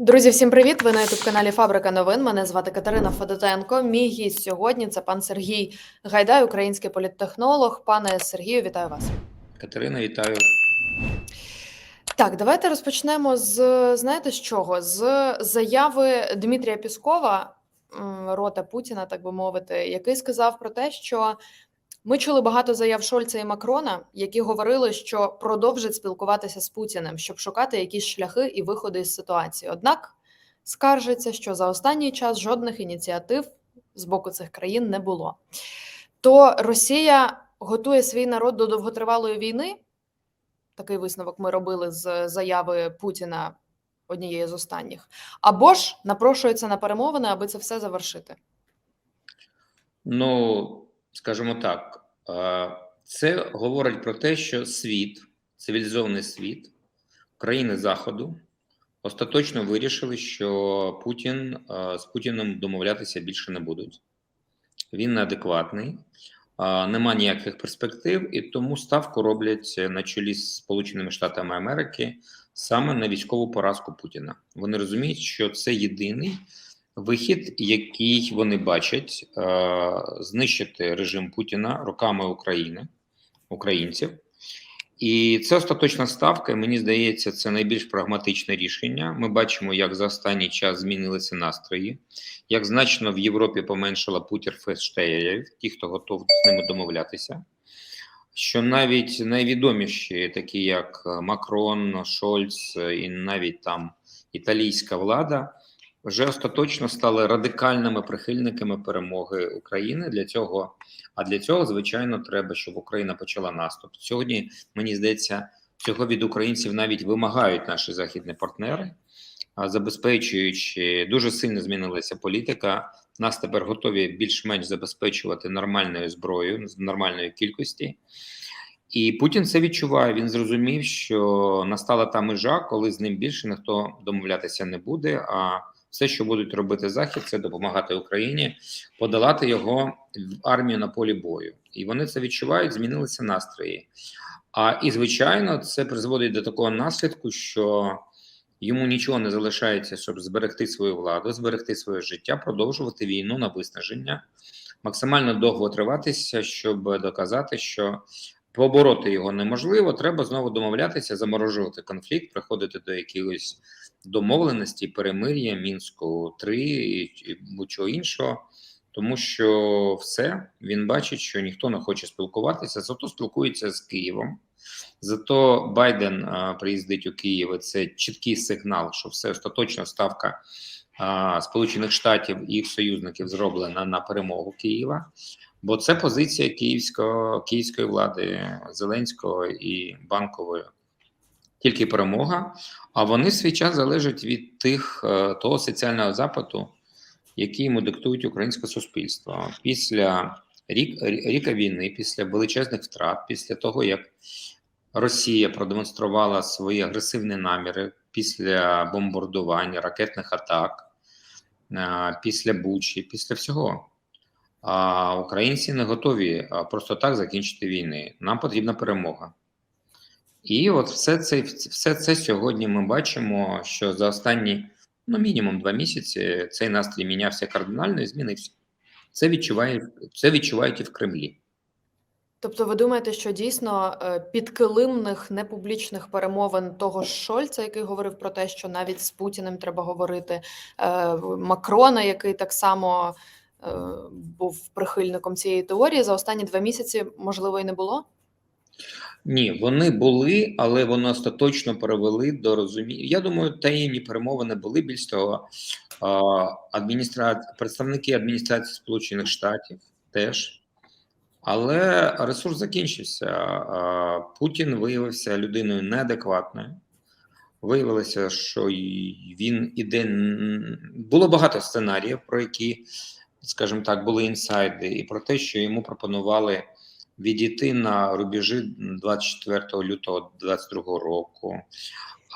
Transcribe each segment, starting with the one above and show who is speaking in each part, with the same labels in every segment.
Speaker 1: Друзі, всім привіт! Ви на youtube каналі Фабрика новин. Мене звати Катерина Федотенко. Мій гість сьогодні це пан Сергій Гайдай, український політтехнолог. Пане Сергію, вітаю вас.
Speaker 2: Катерина, вітаю.
Speaker 1: Так, давайте розпочнемо з знаєте з чого? З заяви Дмитрія Піскова, рота Путіна, так би мовити, який сказав про те, що ми чули багато заяв Шольца і Макрона, які говорили, що продовжать спілкуватися з Путіним, щоб шукати якісь шляхи і виходи з ситуації. Однак скаржиться, що за останній час жодних ініціатив з боку цих країн не було. То Росія готує свій народ до довготривалої війни. Такий висновок ми робили з заяви Путіна однієї з останніх, або ж напрошується на перемовини, аби це все завершити.
Speaker 2: Ну, скажімо так, е, це говорить про те, що світ, цивілізований світ, країни Заходу остаточно вирішили, що Путін е, з Путіним домовлятися більше не будуть. Він неадекватний, нема ніяких перспектив, і тому ставку роблять на чолі з Сполученими Штатами Америки саме на військову поразку Путіна. Вони розуміють, що це єдиний вихід, який вони бачать, е, знищити режим Путіна руками України, українців. І це остаточна ставка. Мені здається, це найбільш прагматичне рішення. Ми бачимо, як за останній час змінилися настрої, як значно в Європі поменшала путір фестштеєрів, ті, хто готов з ними домовлятися. Що навіть найвідоміші, такі як Макрон, Шольц і навіть там італійська влада, вже остаточно стали радикальними прихильниками перемоги України. Для цього, а для цього, звичайно, треба, щоб Україна почала наступ. Сьогодні мені здається, цього від українців навіть вимагають наші західні партнери, забезпечуючи дуже сильно змінилася політика. Нас тепер готові більш-менш забезпечувати нормальною зброєю з нормальної кількості. І Путін це відчуває. Він зрозумів, що настала та межа, коли з ним більше ніхто домовлятися не буде. А все, що будуть робити захід, це допомагати Україні подолати його в армію на полі бою, і вони це відчувають. Змінилися настрої. А і звичайно, це призводить до такого наслідку, що йому нічого не залишається, щоб зберегти свою владу, зберегти своє життя, продовжувати війну на виснаження, максимально довго триватися, щоб доказати, що побороти його неможливо. Треба знову домовлятися, заморожувати конфлікт, приходити до якихось домовленості, перемир'я мінську 3 і будь-чого іншого, тому що все він бачить, що ніхто не хоче спілкуватися, зато спілкується з Києвом. Зато Байден а, приїздить у Київ. і Це чіткий сигнал, що все остаточна ставка а, Сполучених Штатів і їх союзників зроблена на перемогу Києва. Бо це позиція київського київської влади Зеленського і банкової тільки перемога, а вони свій час залежать від тих е, того соціального запиту, який йому диктують українське суспільство після рік ріка війни, після величезних втрат, після того як Росія продемонструвала свої агресивні наміри після бомбардування, ракетних атак, е, після Бучі, після всього. А українці не готові просто так закінчити війни. Нам потрібна перемога. І от все це все це сьогодні ми бачимо, що за останні ну мінімум два місяці цей настрій мінявся кардинально і змінився. Це відчуває, це відчувають і в Кремлі.
Speaker 1: Тобто, ви думаєте, що дійсно е, підкилимних непублічних перемовин того ж Шольца, який говорив про те, що навіть з Путіним треба говорити, е, Макрона, який так само був прихильником цієї теорії, за останні два місяці можливо і не було?
Speaker 2: Ні, вони були, але вони остаточно перевели до розуміння. Я думаю, таємні перемовини були більш того. Адміністра... Представники адміністрації Сполучених Штатів теж, але ресурс закінчився. Путін виявився людиною неадекватною. Виявилося, що він іде. Було багато сценаріїв, про які, скажімо так, були інсайди, і про те, що йому пропонували відійти на рубежі 24 лютого 2022 року.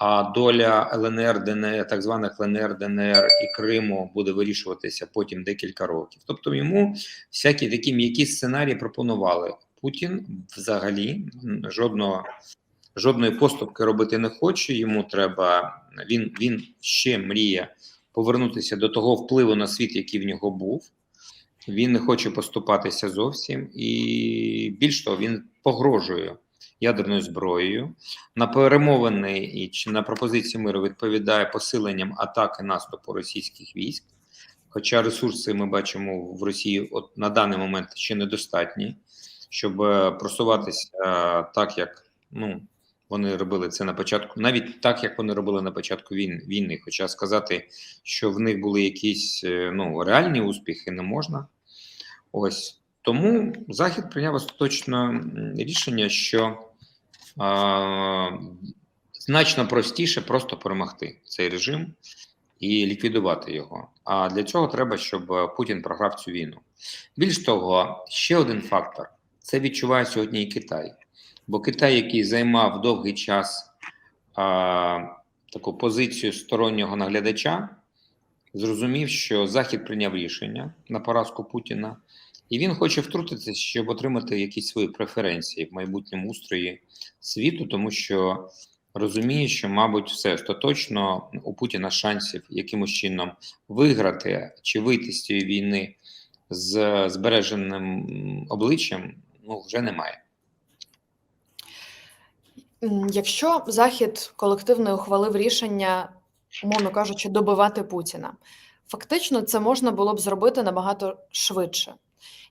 Speaker 2: А доля ЛНР, ДНР, так званих ЛНР, ДНР і Криму буде вирішуватися потім декілька років. Тобто йому всякі такі м'які сценарії пропонували. Путін взагалі жодного жодної поступки робити не хоче. Йому треба він, він ще мріє повернутися до того впливу на світ, який в нього був. Він не хоче поступатися зовсім, і більш того, він погрожує ядерною зброєю. На перемовини і чи на пропозиції миру відповідає посиленням атаки наступу російських військ. Хоча ресурси ми бачимо в Росії от на даний момент ще недостатні, щоб е, просуватися е, так, як ну, вони робили це на початку, навіть так, як вони робили на початку війни. Хоча сказати, що в них були якісь е, ну, реальні успіхи, не можна. Ось тому Захід прийняв остаточно рішення, що а, значно простіше просто перемогти цей режим і ліквідувати його. А для цього треба, щоб Путін програв цю війну. Більш того, ще один фактор це відчуває сьогодні і Китай. Бо Китай, який займав довгий час а, таку позицію стороннього наглядача, зрозумів, що Захід прийняв рішення на поразку Путіна, і він хоче втрутитися, щоб отримати якісь свої преференції в майбутньому устрої світу, тому що розуміє, що, мабуть, все остаточно у Путіна шансів якимось чином виграти чи вийти з цієї війни з збереженим обличчям ну, вже немає.
Speaker 1: Якщо Захід колективно ухвалив рішення, умовно кажучи, добивати Путіна, фактично це можна було б зробити набагато швидше.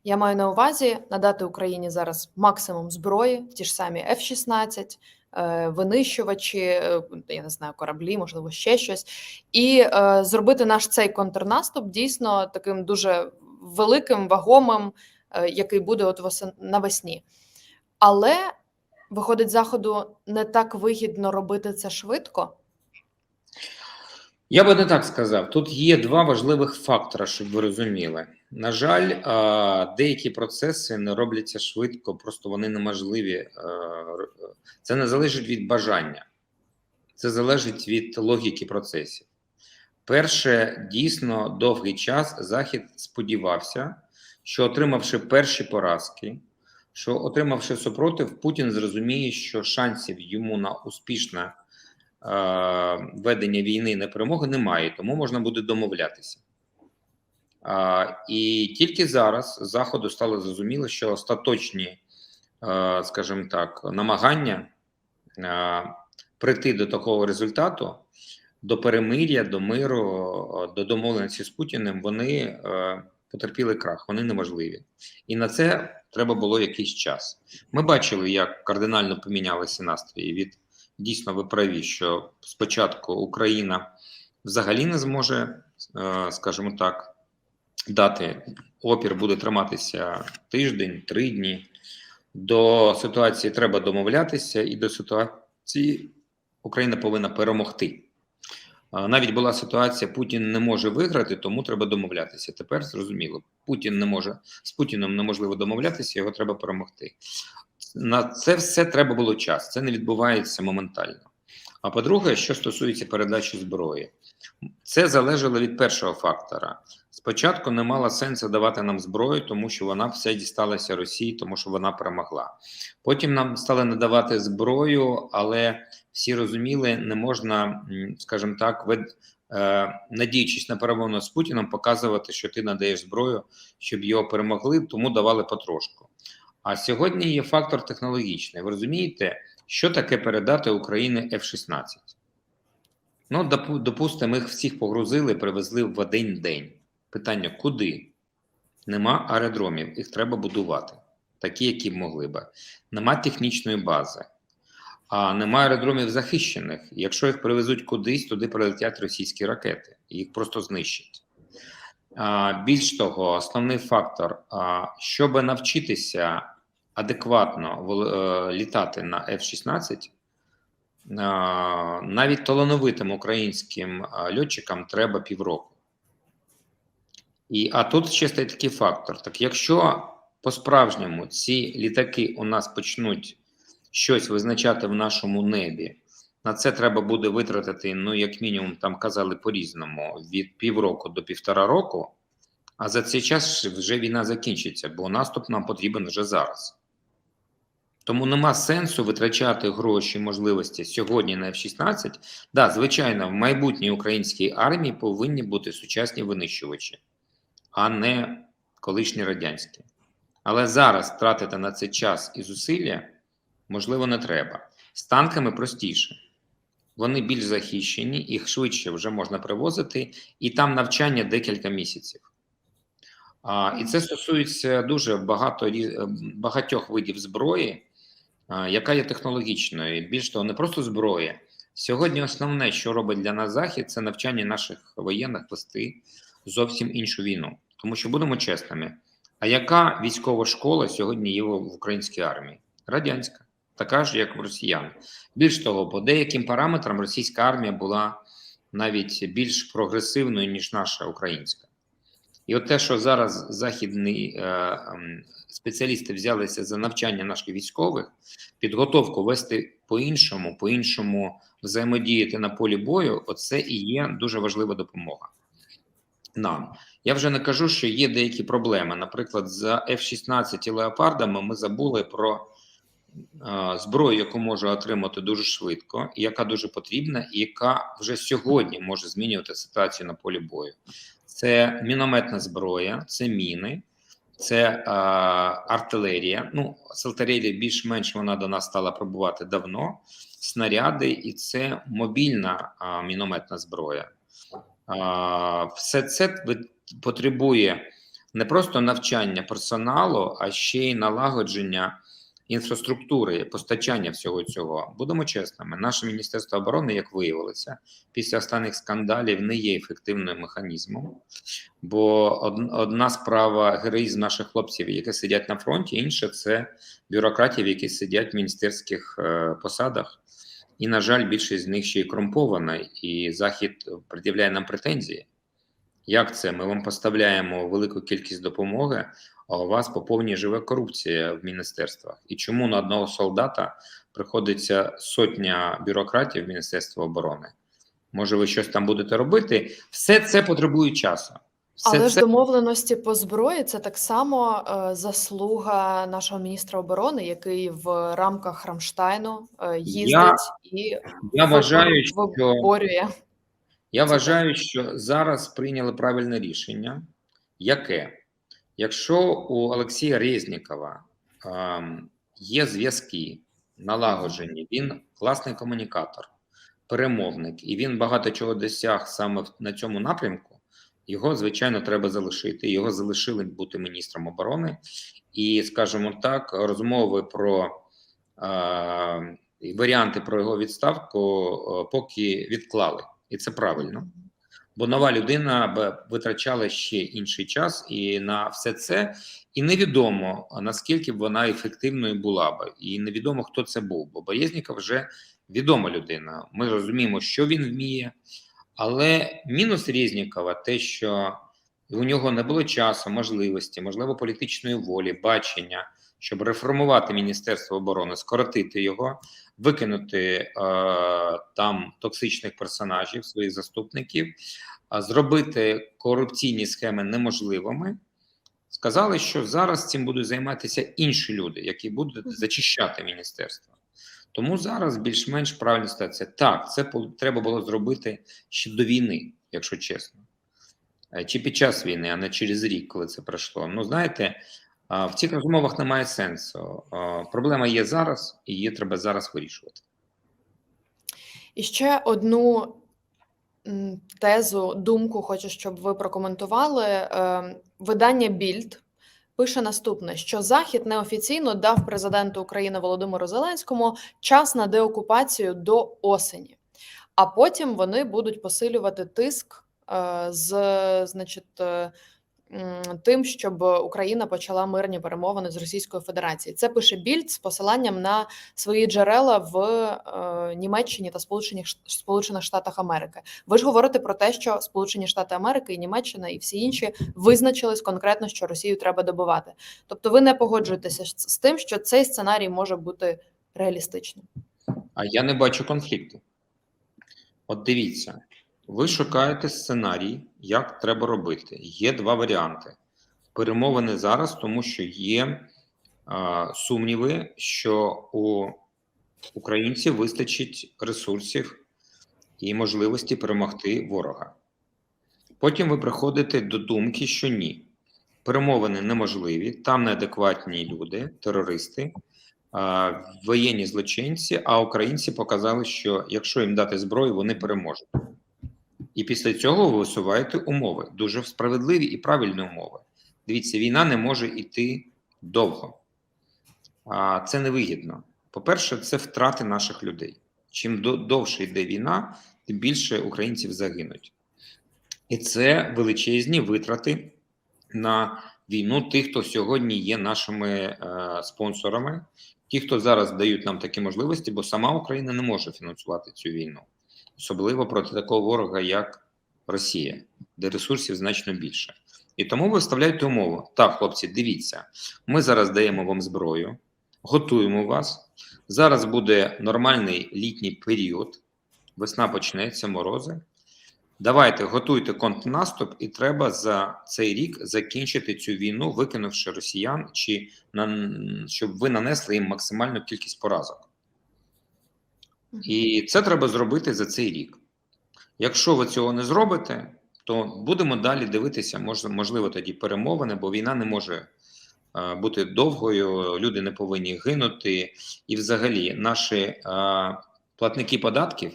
Speaker 1: Я маю на увазі надати Україні зараз максимум зброї, ті ж самі F-16, е, винищувачі, е, я не знаю, кораблі, можливо, ще щось, і е, зробити наш цей контрнаступ дійсно таким дуже великим, вагомим, який буде от навесні. Але виходить, заходу не так вигідно робити це швидко.
Speaker 2: Я би не так сказав. Тут є два важливих фактори, щоб ви розуміли. На жаль, деякі процеси не робляться швидко, просто вони неможливі. е, Це не залежить від бажання, це залежить від логіки процесів. Перше, дійсно, довгий час Захід сподівався, що отримавши перші поразки, що отримавши супротив, Путін зрозуміє, що шансів йому на успішне е, ведення війни на перемогу немає, тому можна буде домовлятися. А, і тільки зараз Заходу стало зрозуміло, що остаточні, е, скажімо так, намагання е, прийти до такого результату, до перемир'я, до миру, е, до домовленості з Путіним, вони е, потерпіли крах, вони неможливі. І на це треба було якийсь час. Ми бачили, як кардинально помінялися настрої від дійсно ви праві, що спочатку Україна взагалі не зможе, е, скажімо так, дати опір буде триматися тиждень, три дні. До ситуації треба домовлятися, і до ситуації Україна повинна перемогти. Навіть була ситуація, Путін не може виграти, тому треба домовлятися. Тепер зрозуміло, Путін не може з Путіном неможливо домовлятися, його треба перемогти. На це все треба було час. Це не відбувається моментально. А по-друге, що стосується передачі зброї, це залежало від першого фактора. Спочатку не мало сенсу давати нам зброю, тому що вона все дісталася Росії, тому що вона перемогла. Потім нам стали надавати зброю, але всі розуміли, не можна, скажімо так, вид, е, надіючись на перемовину з Путіном, показувати, що ти надаєш зброю, щоб його перемогли, тому давали потрошку. А сьогодні є фактор технологічний. Ви розумієте, що таке передати Україні F-16? Ну, допу- допустимо, їх всіх погрузили, привезли в один день. Питання: куди? Нема аеродромів, їх треба будувати, такі, які могли би. Нема технічної бази, а нема аеродромів захищених. Якщо їх привезуть кудись, туди прилетять російські ракети, їх просто знищать. А, більш того, основний фактор, а, щоб навчитися адекватно е, літати на F-16, а, навіть талановитим українським льотчикам треба півроку. І, а тут ще стоїть такий фактор. Так якщо по-справжньому ці літаки у нас почнуть щось визначати в нашому небі, на це треба буде витратити, ну, як мінімум, там казали по-різному, від півроку до півтора року, а за цей час вже війна закінчиться, бо наступ нам потрібен вже зараз. Тому нема сенсу витрачати гроші, можливості сьогодні на F-16. Да, звичайно, в майбутній українській армії повинні бути сучасні винищувачі, а не колишні радянські. Але зараз тратити на це час і зусилля можливо не треба. З танками простіше. Вони більш захищені, їх швидше вже можна привозити, і там навчання декілька місяців. А, і це стосується дуже багато е, багатьох видів зброї, а, яка є технологічною. Більш того, не просто зброя. Сьогодні основне, що робить для нас Захід, це навчання наших воєнних вести зовсім іншу війну. Тому що будемо чесними. А яка військова школа сьогодні є в українській армії? Радянська, така ж, як в росіян. Більш того, по деяким параметрам російська армія була навіть більш прогресивною, ніж наша українська. І от те, що зараз західні е, спеціалісти взялися за навчання наших військових, підготовку вести по-іншому, по-іншому взаємодіяти на полі бою, оце і є дуже важлива допомога нам. Я вже не кажу, що є деякі проблеми. Наприклад, за F-16 і леопардами ми забули про е, зброю, яку може отримати дуже швидко, і яка дуже потрібна, і яка вже сьогодні може змінювати ситуацію на полі бою. Це мінометна зброя, це міни, це е, артилерія. Ну, з артилерії більш-менш вона до нас стала пробувати давно. Снаряди, і це мобільна е, мінометна зброя. Все це потребує не просто навчання персоналу, а ще й налагодження інфраструктури, постачання всього цього. Будемо чесними, наше Міністерство оборони, як виявилося, після останніх скандалів не є ефективним механізмом, бо одна справа героїзм наших хлопців, які сидять на фронті, інша це бюрократів, які сидять в міністерських е, посадах. І, на жаль, більшість з них ще й корумпована, і Захід пред'являє нам претензії. Як це? Ми вам поставляємо велику кількість допомоги, а у вас по повній живе корупція в міністерствах. І чому на одного солдата приходиться сотня бюрократів Міністерства оборони? Може, ви щось там будете робити? Все це потребує часу. Все
Speaker 1: Але ж
Speaker 2: це
Speaker 1: домовленості по зброї це так само е, заслуга нашого міністра оборони, який в рамках Рамштайну е, їздить і
Speaker 2: я вважаю, що. Я вважаю, що зараз прийняли правильне рішення. Яке? Якщо у Олексія Резнікова ем, є зв'язки налагоджені, він класний комунікатор, перемовник, і він багато чого досяг саме на цьому напрямку, його, звичайно, треба залишити. Його залишили бути міністром оборони, і, скажімо так, розмови про е, варіанти про його відставку поки відклали. І це правильно. Бо нова людина витрачала ще інший час і на все це, і невідомо наскільки б вона ефективною була б, і невідомо хто це був. Бо Березніков вже відома людина. Ми розуміємо, що він вміє, але мінус Резнікова те, що у нього не було часу, можливості, можливо, політичної волі, бачення, щоб реформувати Міністерство оборони, скоротити його, викинути е, там токсичних персонажів, своїх заступників, а зробити корупційні схеми неможливими. Сказали, що зараз цим будуть займатися інші люди, які будуть зачищати міністерство. Тому зараз більш-менш правильна ситуація. Так, це треба було зробити ще до війни, якщо чесно. Е, Чи під час війни, а не через рік, коли це пройшло. Ну, знаєте, в цих розмовах немає сенсу. Проблема є зараз, і її треба зараз вирішувати.
Speaker 1: І ще одну тезу, думку хочу, щоб ви прокоментували. Е, Видання Більд пише наступне: що Захід неофіційно дав президенту України Володимиру Зеленському час на деокупацію до осені, а потім вони будуть посилювати тиск е, з, значить. Тим, щоб Україна почала мирні перемовини з Російською Федерацією, це пише Більд з посиланням на свої джерела в е, Німеччині та Сполучених Сполучених Штатах Америки. Ви ж говорите про те, що Сполучені Штати Америки і Німеччина і всі інші визначились конкретно, що Росію треба добивати. Тобто, ви не погоджуєтеся з тим, що цей сценарій може бути реалістичним.
Speaker 2: А я не бачу конфлікту. От дивіться, ви шукаєте сценарій, як треба робити. Є два варіанти. Перемовини зараз, тому що є сумніви, що у українців вистачить ресурсів і можливості перемогти ворога. Потім ви приходите до думки, що ні, перемовини неможливі, там неадекватні люди, терористи, а, воєнні злочинці. А українці показали, що якщо їм дати зброю, вони переможуть. І після цього ви висуваєте умови, дуже справедливі і правильні умови. Дивіться, війна не може йти довго, а це невигідно. По-перше, це втрати наших людей. Чим до- довше йде війна, тим більше українців загинуть. І це величезні витрати на війну тих, хто сьогодні є нашими е, спонсорами, ті, хто зараз дають нам такі можливості, бо сама Україна не може фінансувати цю війну, особливо проти такого ворога, як Росія, де ресурсів значно більше. І тому ви вставляєте умову: так, хлопці, дивіться, ми зараз даємо вам зброю, готуємо вас. Зараз буде нормальний літній період, весна почнеться, морози. Давайте готуйте контрнаступ, і треба за цей рік закінчити цю війну, викинувши росіян, чи на щоб ви нанесли їм максимальну кількість поразок. І це треба зробити за цей рік. Якщо ви цього не зробите, то будемо далі дивитися, мож- можливо, тоді перемовини, бо війна не може е, бути довгою, люди не повинні гинути. І, взагалі, наші е, платники податків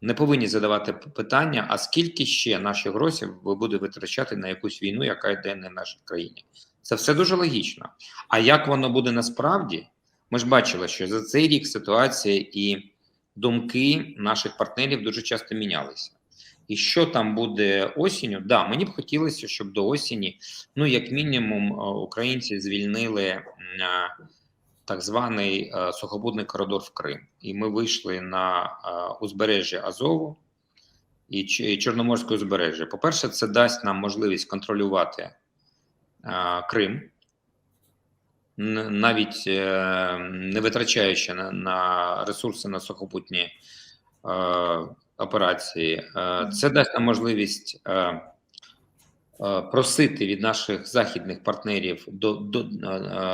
Speaker 2: не повинні задавати питання: а скільки ще наших грошей ви будете витрачати на якусь війну, яка йде не в нашій країні? Це все дуже логічно. А як воно буде насправді? Ми ж бачили, що за цей рік ситуація і думки наших партнерів дуже часто мінялися. І що там буде осінню? Да, мені б хотілося, щоб до осені, ну як мінімум, е, українці звільнили е, так званий е, сухопутний коридор в Крим, і ми вийшли на узбережжя Азову і Чорноморське узбережжя. По-перше, це дасть нам можливість контролювати Крим, навіть е, не витрачаючи на, на ресурси на сухопутні е, операції. Е, Це дасть нам можливість е, е, просити від наших західних партнерів до, до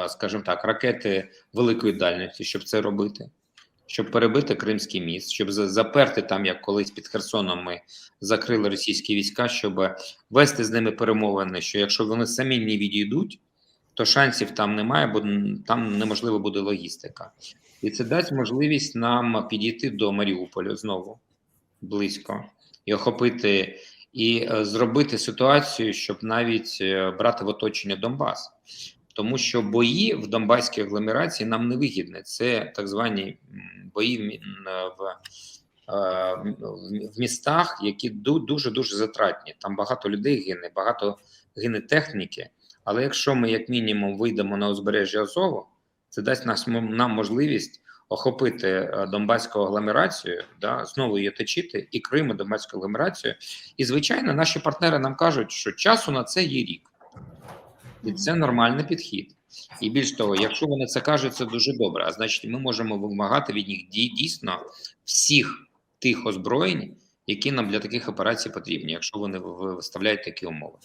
Speaker 2: скажімо так, ракети великої дальності, щоб це робити. Щоб перебити Кримський міст, щоб заперти там, як колись під Херсоном ми закрили російські війська, щоб вести з ними перемовини, що якщо вони самі не відійдуть, то шансів там немає, бо там неможливо буде логістика. І це дасть можливість нам підійти до Маріуполя знову близько і охопити, і е, зробити ситуацію, щоб навіть е, брати в оточення Донбас. Тому що бої в Донбаській агломерації нам не вигідні. Це так звані бої в, е, в містах, які дуже дуже затратні. Там багато людей гине, багато гине техніки. Але якщо ми, як мінімум, вийдемо на узбережжя Азову, це дасть нас нам можливість охопити е, Донбаську агломерацію, да, знову її точити, і Крим, і Донбаську агломерацію. І звичайно, наші партнери нам кажуть, що часу на це є рік, і це нормальний підхід. І більш того, якщо вони це кажуть, це дуже добре. А значить, ми можемо вимагати від них дійсно всіх тих озброєнь, які нам для таких операцій потрібні, якщо вони виставляють такі умови.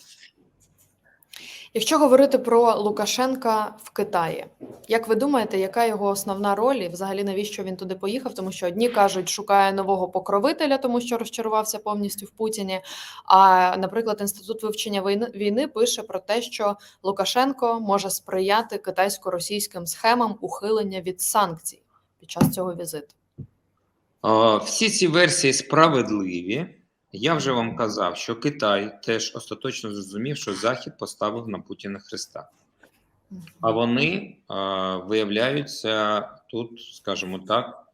Speaker 1: Якщо говорити про Лукашенка в Китаї, як ви думаєте, яка його основна роль і взагалі навіщо він туди поїхав? Тому що одні кажуть, шукає нового покровителя, тому що розчарувався повністю в Путіні. А, наприклад, інститут вивчення війни, пише про те, що Лукашенко може сприяти китайсько-російським схемам ухилення від санкцій під час цього візиту.
Speaker 2: Всі ці версії справедливі. Я вже вам казав, що Китай теж остаточно зрозумів, що Захід поставив на Путіна Христа. А вони е, виявляються тут, скажімо так.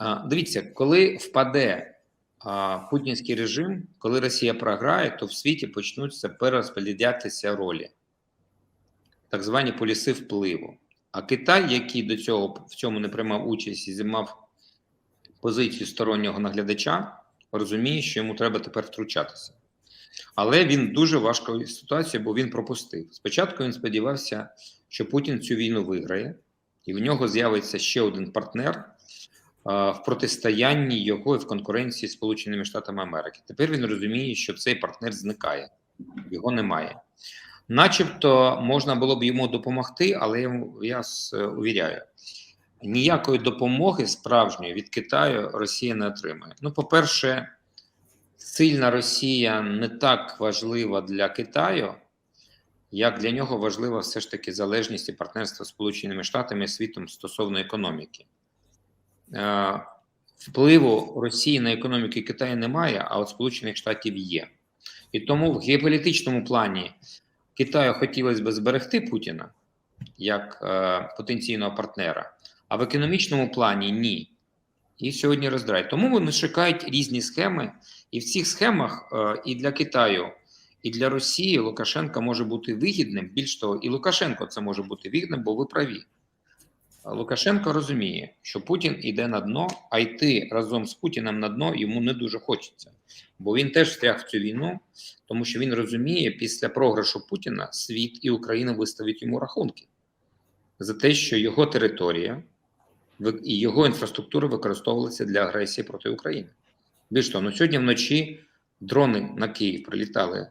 Speaker 2: Е, дивіться, коли впаде е, путінський режим, коли Росія програє, то в світі почнуться перерозподілятися ролі, так звані поліси впливу. А Китай, який до цього в цьому не приймав участь і займав позицію стороннього наглядача, розуміє, що йому треба тепер втручатися. Але він дуже важка ситуація, бо він пропустив. Спочатку він сподівався, що Путін цю війну виграє, і в нього з'явиться ще один партнер а, в протистоянні його і в конкуренції з Сполученими Штатами Америки. Тепер він розуміє, що цей партнер зникає, його немає. начебто можна було б йому допомогти, але я, я е, увіряю, ніякої допомоги справжньої від Китаю Росія не отримає. Ну, по-перше, сильна Росія не так важлива для Китаю, як для нього важлива все ж таки залежність і партнерство з Сполученими Штатами і світом стосовно економіки. Е, Впливу Росії на економіку Китаю немає, а от Сполучених Штатів є. І тому в геополітичному плані Китаю хотілося б зберегти Путіна як е, потенційного партнера, а в економічному плані ні. І сьогодні роздрай. Тому вони шукають різні схеми, і в цих схемах е, і для Китаю, і для Росії Лукашенко може бути вигідним. Більш того, і Лукашенко це може бути вигідним, бо ви праві. Лукашенко розуміє, що Путін іде на дно, а йти разом з Путіним на дно йому не дуже хочеться. Бо він теж встряг в цю війну, тому що він розуміє, після програшу Путіна світ і Україна виставить йому рахунки за те, що його територія і його інфраструктура використовувалася для агресії проти України. Більш того, ну сьогодні вночі дрони на Київ прилітали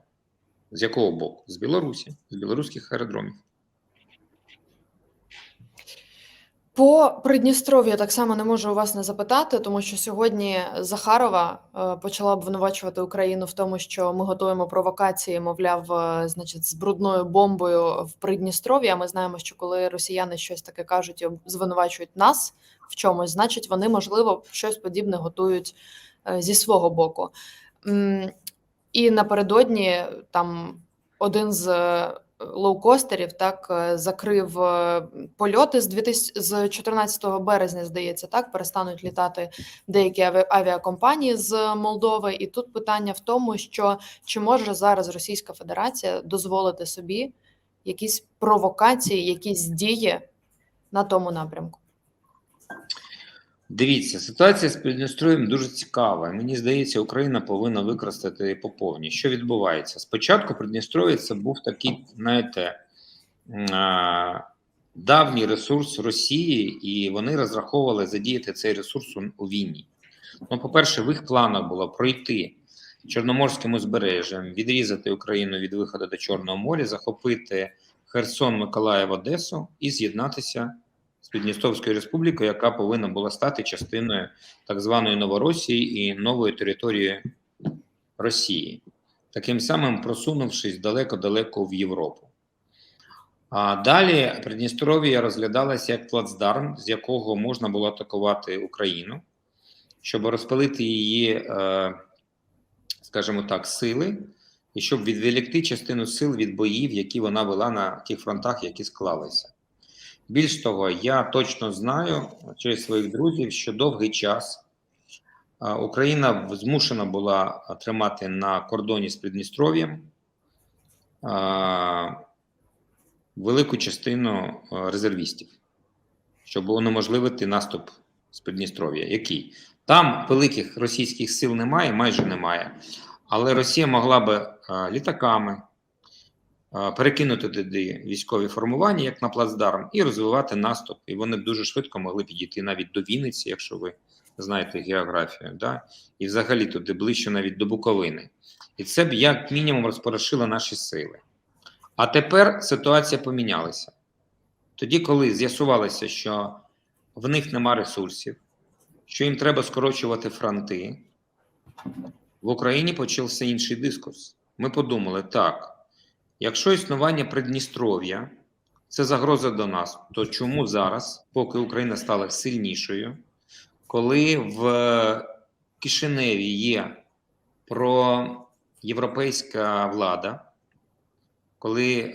Speaker 2: з якого боку? З Білорусі, з білоруських аеродромів.
Speaker 1: По Придністров'ю так само не можу у вас не запитати, тому що сьогодні Захарова е, почала обвинувачувати Україну в тому, що ми готуємо провокації, мовляв, е, значить, з брудною бомбою в Придністров'ї. А ми знаємо, що коли росіяни щось таке кажуть і звинувачують нас в чомусь, значить вони можливо щось подібне готують е, зі свого боку. І напередодні там один з лоукостерів так е, закрив е, польоти з 2000, з 14 березня, здається, так перестануть літати деякі авіакомпанії з Молдови. І тут питання в тому, що чи може зараз Російська Федерація дозволити собі якісь провокації, якісь дії на тому напрямку?
Speaker 2: Дивіться, ситуація з Придністров'ям дуже цікава. Мені здається, Україна повинна використати по повній. Що відбувається? Спочатку Придністров'я це був такий, знаєте, давній ресурс Росії, і вони розраховували задіяти цей ресурс у війні. Ну, по-перше, в їх планах було пройти Чорноморським узбережжям, відрізати Україну від виходу до Чорного моря, захопити Херсон, Миколаїв, Одесу і з'єднатися з Підністровською республікою, яка повинна була стати частиною так званої Новоросії і нової території Росії, таким самим просунувшись далеко-далеко в Європу. А далі Придністров'я розглядалася як плацдарм, з якого можна було атакувати Україну, щоб розпалити її, е, скажімо так, сили, і щоб відволікти частину сил від боїв, які вона вела на тих фронтах, які склалися. Більш того, я точно знаю через своїх друзів, що довгий час Україна змушена була тримати на кордоні з Придністров'ям велику частину резервістів, щоб унеможливити наступ з Придністров'я. Який? Там великих російських сил немає, майже немає. Але Росія могла би літаками, перекинути туди військові формування, як на плацдарм, і розвивати наступ. І вони б дуже швидко могли підійти навіть до Вінниці, якщо ви знаєте географію, да? і взагалі туди ближче навіть до Буковини. І це б як мінімум розпорошило наші сили. А тепер ситуація помінялася. Тоді, коли з'ясувалося, що в них нема ресурсів, що їм треба скорочувати фронти, в Україні почався інший дискурс. Ми подумали, так, якщо існування Придністров'я це загроза до нас, то чому зараз, поки Україна стала сильнішою, коли в Кишиневі є проєвропейська влада, коли е,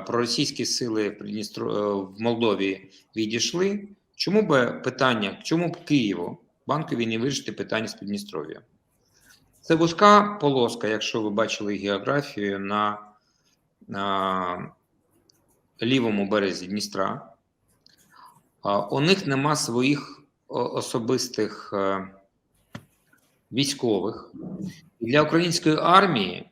Speaker 2: проросійські сили в, Придністро... е, в Молдові відійшли, чому би питання, чому б Києву, банкові не вирішити питання з Придністров'я? Це вузька полоска, якщо ви бачили географію на, на лівому березі Дністра. У них нема своїх особистих е, військових. Для української армії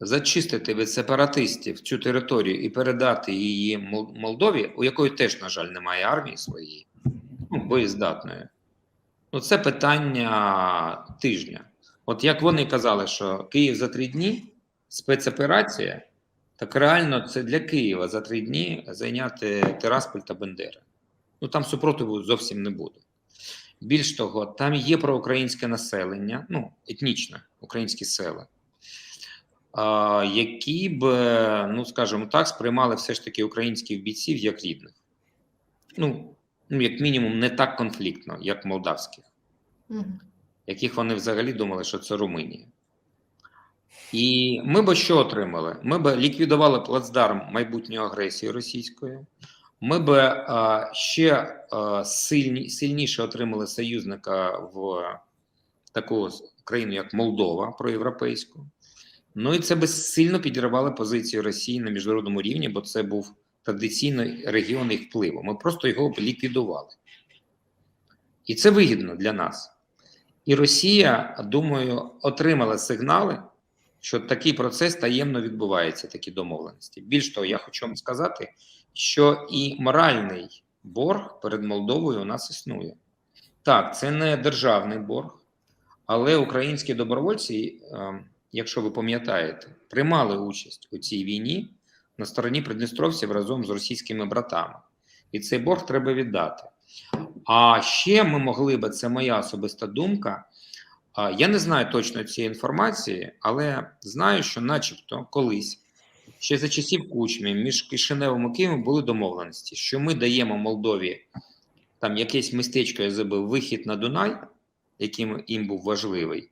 Speaker 2: зачистити від сепаратистів цю територію і передати її Молдові, у якої теж, на жаль, немає армії своєї, ну, боєздатної. Ну, це питання тижня. От як вони казали, що Київ за три дні спецоперація, Так реально це для Києва за три дні зайняти Тирасполь та Бендери. Ну там супротиву зовсім не буде. Більш того, там є проукраїнське населення, ну, етнічне українські села, які б, ну скажімо так, сприймали все ж таки українських бійців як рідних. Ну, ну як мінімум, не так конфліктно, як молдавських яких вони взагалі думали, що це Румунія. І ми б що отримали? Ми б ліквідували плацдарм майбутньої агресії російської. Ми б а, ще а, сильні, сильніше отримали союзника в таку країну, як Молдова, проєвропейську. Ну і це би сильно підірвало позицію Росії на міжнародному рівні, бо це був традиційний регіон їх впливу. Ми просто його б ліквідували. І це вигідно для нас. І Росія, думаю, отримала сигнали, що такий процес таємно відбувається, такі домовленості. Більш того, я хочу вам сказати, що і моральний борг перед Молдовою у нас існує. Так, це не державний борг, але українські добровольці, е, якщо ви пам'ятаєте, приймали участь у цій війні на стороні придністровців разом з російськими братами. І цей борг треба віддати. А ще ми могли би, це моя особиста думка. Я не знаю точно цієї інформації, але знаю, що, начебто, колись ще за часів Кучми між Кишиневим і Києвом були домовленості, що ми даємо Молдові там якесь містечко, я забив, вихід на Дунай, яким їм був важливий.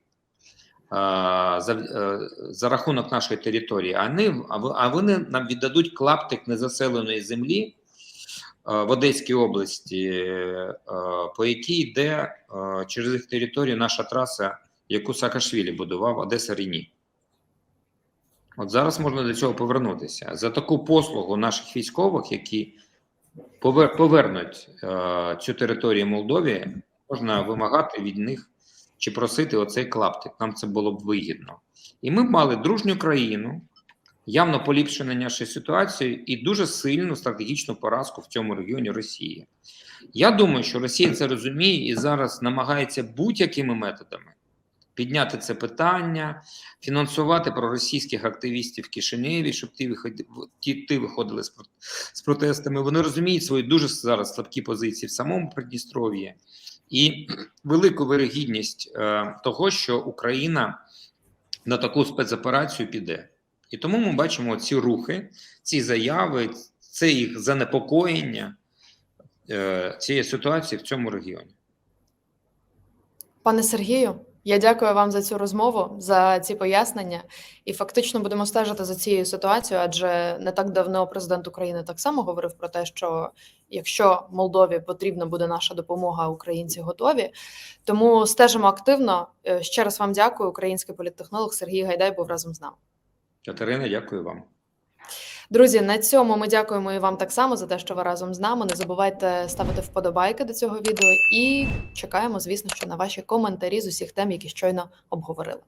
Speaker 2: За, е, за рахунок нашої території, а вони, а вони нам віддадуть клаптик незаселеної землі в Одеській області, е, по якій йде е, через їх територію наша траса, яку Саакашвілі будував Одеса Ріні. От зараз можна до цього повернутися. За таку послугу наших військових, які повернуть е, цю територію Молдові, можна вимагати від них чи просити оцей клаптик. Нам це було б вигідно. І ми б мали дружню країну, явно поліпшення нашої ситуації і дуже сильну стратегічну поразку в цьому регіоні Росії. Я думаю, що Росія це розуміє і зараз намагається будь-якими методами підняти це питання, фінансувати проросійських активістів в Кишиневі, щоб ті виходи- ті, виходили з протестами. Вони розуміють свої дуже зараз слабкі позиції в самому Придністров'ї і велику вирогідність е, того, що Україна на таку спецоперацію піде. І тому ми бачимо ці рухи, ці заяви, це їх занепокоєння е, цієї ситуації в цьому регіоні.
Speaker 1: Пане Сергію, я дякую вам за цю розмову, за ці пояснення. І фактично будемо стежити за цією ситуацією, адже не так давно президент України так само говорив про те, що якщо Молдові потрібна буде наша допомога, українці готові. Тому стежимо активно. Е, Ще раз вам дякую. Український політтехнолог Сергій Гайдай був разом з нами.
Speaker 2: Катерина, дякую вам.
Speaker 1: Друзі, на цьому ми дякуємо і вам так само за те, що ви разом з нами. Не забувайте ставити вподобайки до цього відео і чекаємо, звісно, що на ваші коментарі з усіх тем, які щойно обговорили.